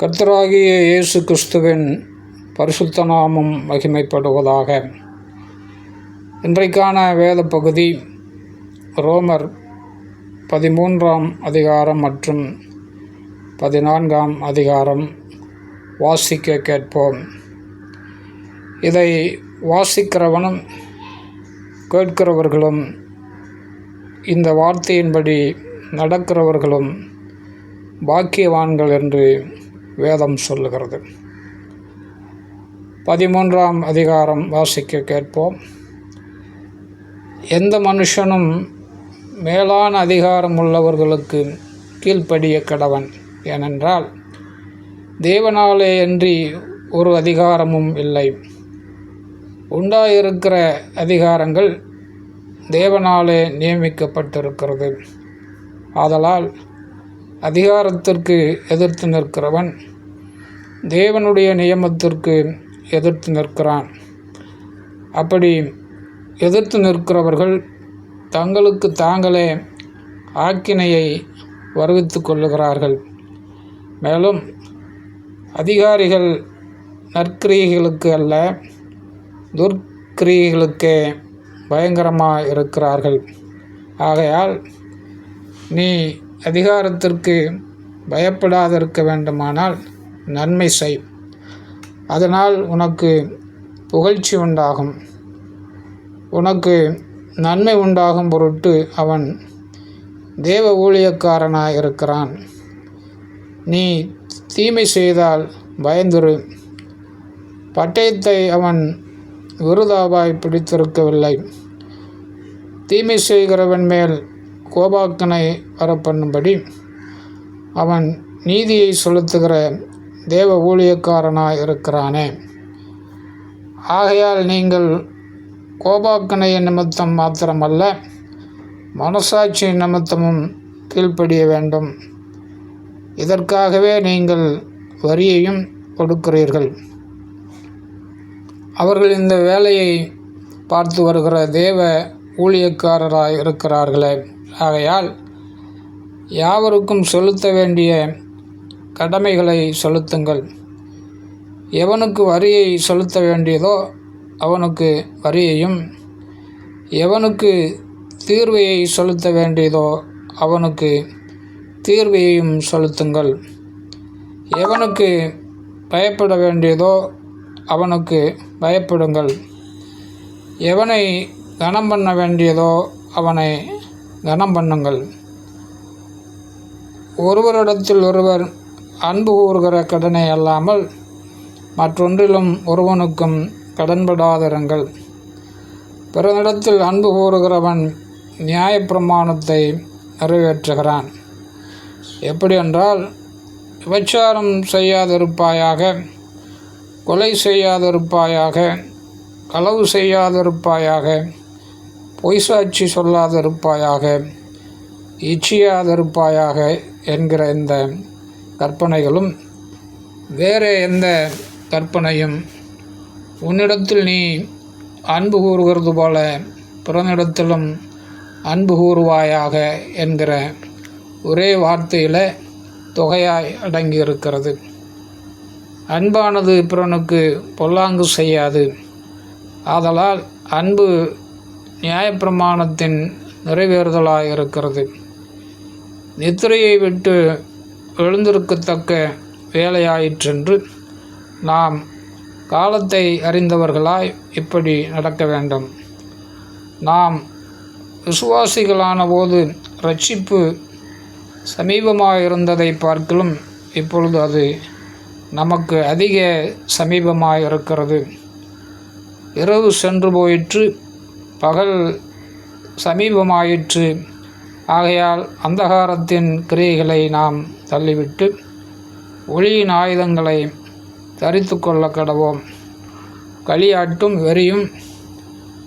கர்த்தராகிய இயேசு கிறிஸ்துவின் பரிசுத்த நாமம் மகிமைப்படுவதாக. இன்றைக்கான வேத பகுதி ரோமர் பதிமூன்றாம் அதிகாரம் மற்றும் பதினான்காம் அதிகாரம் வாசிக்க கேட்போம். இதை வாசிக்கிறவனும் கேட்கிறவர்களும் இந்த வார்த்தையின்படி நடக்கிறவர்களும் பாக்கியவான்கள் என்று வேதம் சொல்லுகிறது. பதிமூன்றாம் அதிகாரம் வாசிக்க கேட்போம். எந்த மனுஷனும் மேலான அதிகாரம் உள்ளவர்களுக்கு கீழ்ப்படிய கடவன் ஏனென்றால் தேவனாலே அன்றி ஒரு அதிகாரமும் இல்லை. உண்டாயிருக்கிற அதிகாரங்கள் தேவனாலே நியமிக்கப்பட்டிருக்கிறது. ஆதலால் அதிகாரத்திற்கு எதிர்த்து நிற்கிறவன் தேவனுடைய நியமத்திற்கு எதிர்த்து நிற்கிறான். அப்படி எதிர்த்து நிற்கிறவர்கள் தங்களுக்கு தாங்களே ஆக்கினையை வருவித்து கொள்ளுகிறார்கள். மேலும் அதிகாரிகள் நற்கிரியைகளுக்கு அல்ல துர்க்கிரியைகளுக்கே பயங்கரமாக இருக்கிறார்கள். ஆகையால் நீ அதிகாரத்திற்கு பயப்படாதிருக்க வேண்டுமானால் நன்மை செய். அதனால் உனக்கு புகழ்ச்சி உண்டாகும். உனக்கு நன்மை உண்டாகும் பொருட்டு அவன் தேவ ஊழியக்காரனாக இருக்கிறான் நீ தீமை செய்தால் பயந்துரு. பட்டயத்தை அவன் விருதாவாய் பிடித்திருக்கவில்லை. தீமை செய்கிறவன் மேல் கோபாக்கனை வரப்பண்ணும்படி அவன் நீதியை செலுத்துகிற தேவ ஊழியக்காரனாக இருக்கிறானே. ஆகையால் நீங்கள் கோபாக்கனை நிமித்தம் மாத்திரமல்ல மனசாட்சி நிமித்தமும் கீழ்ப்படிய வேண்டும். இதற்காகவே நீங்கள் வரியையும் கொடுக்கிறீர்கள். அவர்கள் இந்த வேலையை பார்த்து வருகிற தேவ ஊழியக்காரராக இருக்கிறார்களே. ஆகையால் யாவருக்கும் செலுத்த வேண்டிய கடமைகளை செலுத்துங்கள். எவனுக்கு வரியை செலுத்த வேண்டியதோ அவனுக்கு வரியையும் எவனுக்கு தீர்வையை செலுத்த வேண்டியதோ அவனுக்கு தீர்வையையும் செலுத்துங்கள். எவனுக்கு பயப்பட வேண்டியதோ அவனுக்கு பயப்படுங்கள். எவனை கனம் பண்ண வேண்டியதோ அவனை கனம் பண்ணுங்கள். ஒருவரிடத்தில் ஒருவர் அன்பு கூறுகிற கடனை அல்லாமல் மற்றொன்றிலும் ஒருவனுக்கும் கடன்படாதிருங்கள். பிறனிடத்தில் அன்பு கூறுகிறவன் நியாயப்பிரமாணத்தை நிறைவேற்றுகிறான். எப்படி என்றால் விபச்சாரம் செய்யாதிருப்பாயாக கொலை செய்யாதிருப்பாயாக களவு செய்யாதிருப்பாயாக பொய்சாட்சி சொல்லாதிருப்பாயாக இச்சியாதிருப்பாயாக என்கிற இந்த கற்பனைகளும் வேறு எந்த கற்பனையும் உன்னிடத்தில் நீ அன்பு கூறுகிறது போல பிறனிடத்திலும் அன்பு கூறுவாயாக என்கிற ஒரே வார்த்தையில் தொகையாய் அடங்கியிருக்கிறது. அன்பானது பிறனுக்கு பொல்லாங்கு செய்யாது. ஆதலால் அன்பு நியாயப்பிரமாணத்தின் நிறைவேறுதலாக இருக்கிறது. நித்திரையை விட்டு எழுந்திருக்கத்தக்க வேலையாயிற்றென்று நாம் காலத்தை அறிந்தவர்களாய் இப்படி நடக்க வேண்டும். நாம் விசுவாசிகளான போது ரட்சிப்பு சமீபமாக இருந்ததை பார்க்கலும் இப்பொழுது அது நமக்கு அதிக சமீபமாக இருக்கிறது இரவு சென்று போயிற்று பகல் சமீபமாயிற்று. ஆகையால் அந்தகாரத்தின் கிரியைகளை நாம் தள்ளிவிட்டு ஒளியின் ஆயுதங்களை தரித்து கொள்ள கடவோம். களியாட்டும் வெறியும்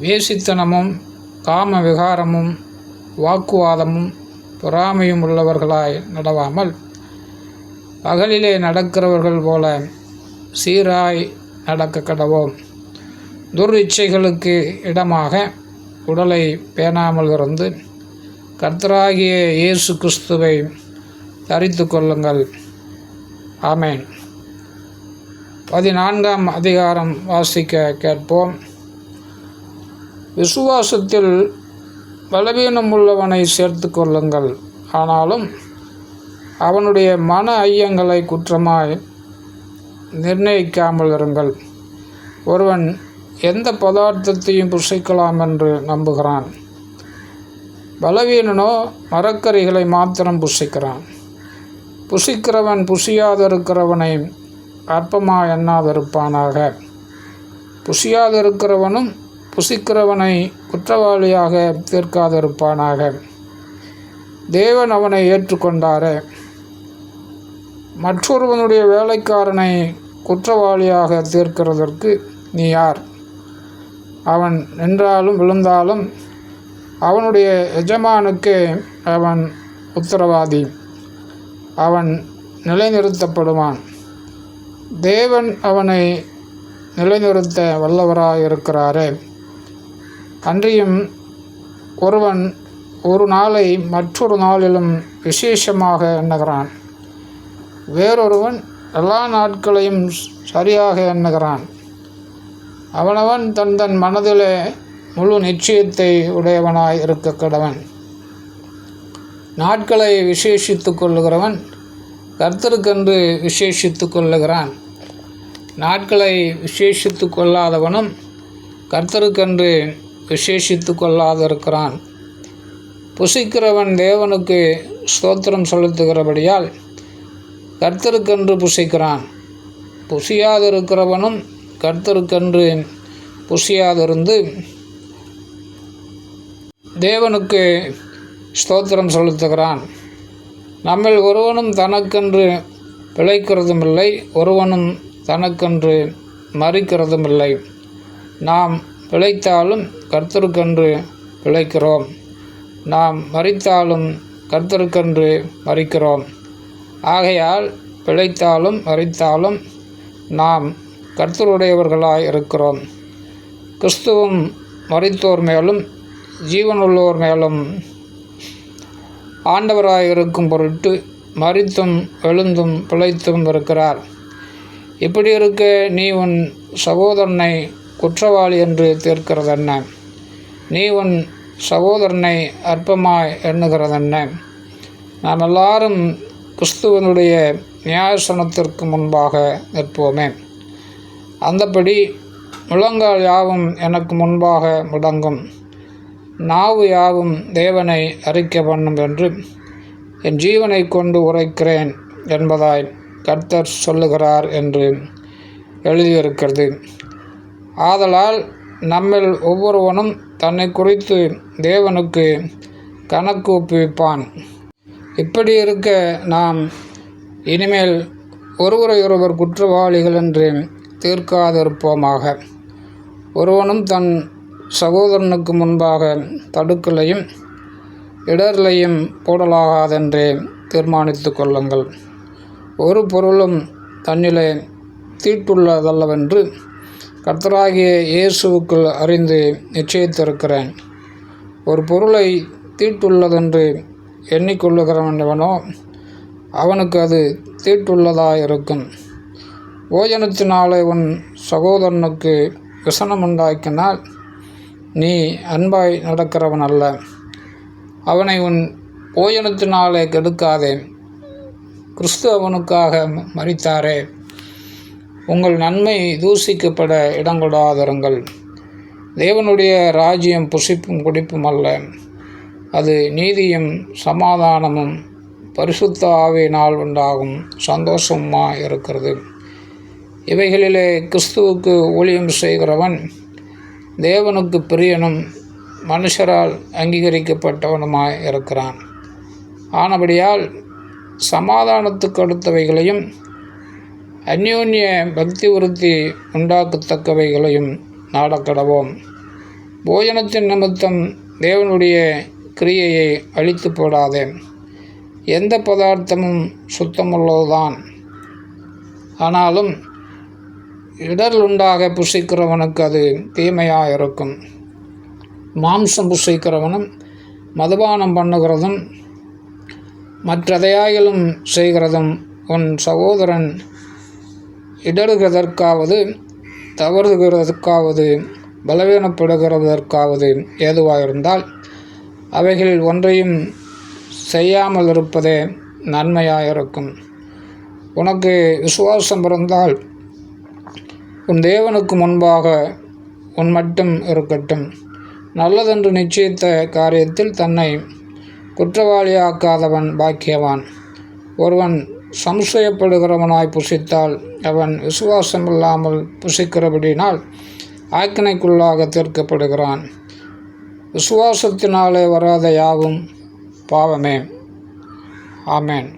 வேசித்தனமும் காம விகாரமும் வாக்குவாதமும் பொறாமையும் உள்ளவர்களாய் நடவாமல் பகலிலே நடக்கிறவர்கள் போல சீராய் நடக்க கடவோம். துர் இச்சைகளுக்கு இடமாக உடலை பேணாமல் இருந்து கர்த்தராகிய இயேசு கிறிஸ்துவை தரித்து கொள்ளுங்கள். ஆமேன். பதினான்காம் அதிகாரம் வாசிக்க கேட்போம். விசுவாசத்தில் பலவீனம் உள்ளவனை சேர்த்து கொள்ளுங்கள். ஆனாலும் அவனுடைய மன ஐயங்களை குற்றமாய் நிர்ணயிக்காமல் இருங்கள். ஒருவன் எந்த பதார்த்தத்தையும் புசிக்கலாம் என்று நம்புகிறான். பலவீனனோ மரக்கறிகளை மாத்திரம் புசிக்கிறான். புசிக்கிறவன் புசியாதிருக்கிறவனை அற்பமாக எண்ணாதிருப்பானாக. புசியாதிருக்கிறவனும் புசிக்கிறவனை குற்றவாளியாக தீர்க்காதிருப்பானாக. தேவன் அவனை ஏற்றுக்கொண்டாரே. மற்றொருவனுடைய வேலைக்காரனை குற்றவாளியாக தீர்க்கிறதற்கு நீ யார்? அவன் நின்றாலும் விழுந்தாலும் அவனுடைய எஜமானுக்கு அவன் உத்தரவாதி. அவன் நிலைநிறுத்தப்படுவான். தேவன் அவனை நிலைநிறுத்த வல்லவராயிருக்கிறாரே. அன்றியும் ஒருவன் ஒரு நாளை மற்றொரு நாளிலும் விசேஷமாக எண்ணுகிறான். வேறொருவன் எல்லா நாட்களையும் சரியாக எண்ணுகிறான். அவனவன் தன் தன் மனதிலே முழு நிச்சயத்தை உடையவனாய் இருக்க கடவன். நாட்களை விசேஷித்து கொள்ளுகிறவன் கர்த்தருக்கென்று விசேஷித்து கொள்ளுகிறான். நாட்களை விசேஷித்து கொள்ளாதவனும் கர்த்தருக்கென்று விசேஷித்து கொள்ளாதிருக்கிறான். புசிக்கிறவன் தேவனுக்கு ஸ்தோத்திரம் செலுத்துகிறபடியால் கர்த்தருக்கென்று புசிக்கிறான். புசியாதிருக்கிறவனும் கர்த்தருக்கென்று புசியாதிருந்து தேவனுக்கு ஸ்தோத்திரம் செலுத்துகிறான். நம்மில் ஒருவனும் தனக்கென்று பிழைக்கிறதும் இல்லை ஒருவனும் தனக்கென்று மறிக்கிறதும் இல்லை நாம் பிழைத்தாலும் கர்த்தருக்கென்று பிழைக்கிறோம். நாம் மறித்தாலும் கர்த்தருக்கென்று மறிக்கிறோம். ஆகையால் பிழைத்தாலும் மறித்தாலும் நாம் கர்த்தருடையவர்களாய் இருக்கிறோம். கிறிஸ்துவும் மறைத்தோர் மேலும் ஜீவனுள்ளோர் மேலும். ஆண்டவராய் இருக்கும் பொருட்டு மறித்தும் எழுந்தும் பிழைத்தும் இருக்கிறார். இப்படி இருக்க நீ உன் சகோதரனை குற்றவாளி என்று தீர்க்கிறதென்ன? நீ உன் சகோதரனை அற்பமாய் எண்ணுகிறதென்ன? நாம் எல்லாரும் கிறிஸ்துவனுடைய நியாயசனத்திற்கு முன்பாக நிற்போமே. அந்தபடி முழங்கால் யாவும் எனக்கு முன்பாக முடங்கும். நாவு யாவும் தேவனை அறிக்க பண்ணும் என்று என் ஜீவனை கொண்டு உரைக்கிறேன் என்பதாய் கர்த்தர் சொல்லுகிறார் என்று எழுதியிருக்கிறது. ஆதலால் நம்மில் ஒவ்வொருவனும் தன்னை குறித்து தேவனுக்கு கணக்கு ஒப்புவிப்பான். இப்படி இருக்க நாம் இனிமேல் ஒருவரையொருவர் குற்றவாளிகள் என்று தீர்க்காதிருப்போமாக. ஒருவனும் தன் சகோதரனுக்கு முன்பாக தடுக்கலையும் இடர்லையும் போடலாகாதென்றே தீர்மானித்து கொள்ளுங்கள். ஒரு பொருளும் தன்னிலே தீட்டுள்ளதல்லவென்று கர்த்தராகிய இயேசுவுக்குள் அறிந்து நிச்சயித்திருக்கிறேன். ஒரு பொருளை தீட்டுள்ளதென்று எண்ணிக்கொள்ளுகிறவனவனோ அவனுக்கு அது தீட்டுள்ளதாயிருக்கும். ஓஜனத்தினாலே உன் சகோதரனுக்கு விசனம் உண்டாக்கினால் நீ அன்பாய் நடக்கிறவன் அல்ல. அவனை உன் போஜனத்தினாலே கெடுக்காதே. கிறிஸ்து அவனுக்காக மறித்தாரே உங்கள் நன்மை தூசிக்கப்பட இடங்கொடாதிருங்கள். தேவனுடைய ராஜ்யம் புசிப்பும் குடிப்பும் அல்ல. அது நீதியும் சமாதானமும் பரிசுத்த ஆவியினால் உண்டாகும் சந்தோஷமாக இருக்கிறது. இவைகளிலே கிறிஸ்துவுக்கு ஊழியம் செய்கிறவன் தேவனுக்கு பிரியனும் மனுஷரால் அங்கீகரிக்கப்பட்டவனுமாய் இருக்கிறான். ஆனபடியால் சமாதானத்துக்கு அடுத்தவைகளையும் அந்யோன்ய பக்தி உறுத்தி உண்டாக்கத்தக்கவைகளையும் நாடக்கடவோம். போஜனத்தின் நிமித்தம் தேவனுடைய கிரியையை அழித்து போடாதே. எந்த பதார்த்தமும் சுத்தமுள்ளதுதான். ஆனாலும் இடர் உண்டாக புசிக்கிறவனுக்கு அது தீமையாக இருக்கும் மாம்சம் புசிக்கிறவனும் மதுபானம் பண்ணுகிறதும் மற்றதையாயிலும் செய்கிறதும் உன் சகோதரன் இடறுகிறதற்காவது தவறுகிறதற்காவது பலவீனப்படுகிறதற்காவது ஏதுவாயிருந்தால் அவைகளில் ஒன்றையும் செய்யாமல் இருப்பதே நன்மையாயிருக்கும். உனக்கு விசுவாசம் பிறந்தால் உன் தேவனுக்கு முன்பாக உன் மட்டும் இருக்கட்டும். நல்லதென்று நிச்சயித்த காரியத்தில் தன்னை குற்றவாளியாக்காதவன் பாக்கியவான். ஒருவன் சம்சயப்படுகிறவனாய் புசித்தால் அவன் விசுவாசமில்லாமல் புசிக்கிறபடினால் ஆக்கினைக்குள்ளாக தீர்க்கப்படுகிறான். விசுவாசத்தினாலே வராத யாவும் பாவமே. ஆமேன்.